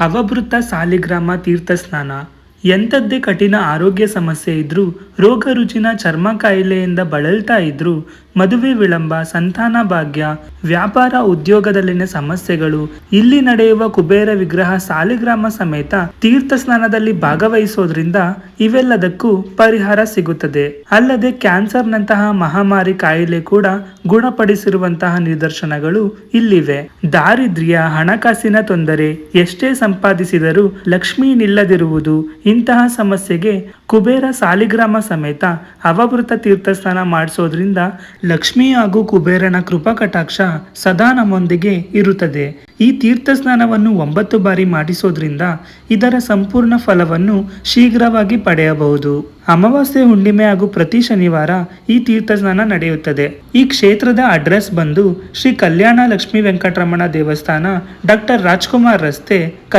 ಅವಭೃತ ಸಾಲಿಗ್ರಾಮ ತೀರ್ಥ ಸ್ನಾನ ಎಂಥದ್ದೇ ಕಠಿಣ ಆರೋಗ್ಯ ಸಮಸ್ಯೆ ಇದ್ದರೂ ರೋಗ ರುಜಿನ ಚರ್ಮ ಕಾಯಿಲೆಯಿಂದ ಬಳಲ್ತಾ ಇದ್ರು ಮದುವೆ ವಿಳಂಬ, ಸಂತಾನ ಭಾಗ್ಯ, ವ್ಯಾಪಾರ ಉದ್ಯೋಗದಲ್ಲಿನ ಸಮಸ್ಯೆಗಳು, ಇಲ್ಲಿ ನಡೆಯುವ ಕುಬೇರ ವಿಗ್ರಹ ಸಾಲಿಗ್ರಾಮ ಸಮೇತ ತೀರ್ಥ ಸ್ನಾನದಲ್ಲಿ ಭಾಗವಹಿಸೋದ್ರಿಂದ ಇವೆಲ್ಲದಕ್ಕೂ ಪರಿಹಾರ ಸಿಗುತ್ತದೆ. ಅಲ್ಲದೆ ಕ್ಯಾನ್ಸರ್ನಂತಹ ಮಹಾಮಾರಿ ಕಾಯಿಲೆ ಕೂಡ ಗುಣಪಡಿಸಿರುವಂತಹ ನಿದರ್ಶನಗಳು ಇಲ್ಲಿವೆ. ದಾರಿದ್ರ್ಯ, ಹಣಕಾಸಿನ ತೊಂದರೆ ಎಷ್ಟೇ ಸಂಪಾದಿಸಿದರೂ ಲಕ್ಷ್ಮಿ ನಿಲ್ಲದಿರುವುದು ಇಂತಹ ಸಮಸ್ಯೆಗೆ ಕುಬೇರ ಸಾಲಿಗ್ರಾಮ ಸಮೇತ ಅವಭೃತ ತೀರ್ಥಸ್ನಾನ ಮಾಡಿಸೋದ್ರಿಂದ ಲಕ್ಷ್ಮಿ ಹಾಗೂ ಕುಬೇರನ ಕೃಪಾ ಕಟಾಕ್ಷ ಸದಾ ನಮ್ಮೊಂದಿಗೆ ಇರುತ್ತದೆ. ಈ ತೀರ್ಥ ಸ್ನಾನವನ್ನು ಒಂಬತ್ತು ಬಾರಿ ಮಾಡಿಸೋದ್ರಿಂದ ಇದರ ಸಂಪೂರ್ಣ ಫಲವನ್ನು ಶೀಘ್ರವಾಗಿ ಪಡೆಯಬಹುದು. ಅಮಾವಾಸ್ಯೆ ಹುಣ್ಣಿಮೆ ಹಾಗೂ ಪ್ರತಿ ಶನಿವಾರ ಈ ತೀರ್ಥ ಸ್ನಾನ ನಡೆಯುತ್ತದೆ. ಈ ಕ್ಷೇತ್ರದ ಅಡ್ರೆಸ್ ಬಂದು ಶ್ರೀ ಕಲ್ಯಾಣ ಲಕ್ಷ್ಮೀ ವೆಂಕಟರಮಣ ದೇವಸ್ಥಾನ, ಡಾಕ್ಟರ್ ರಾಜ್ಕುಮಾರ್ ರಸ್ತೆ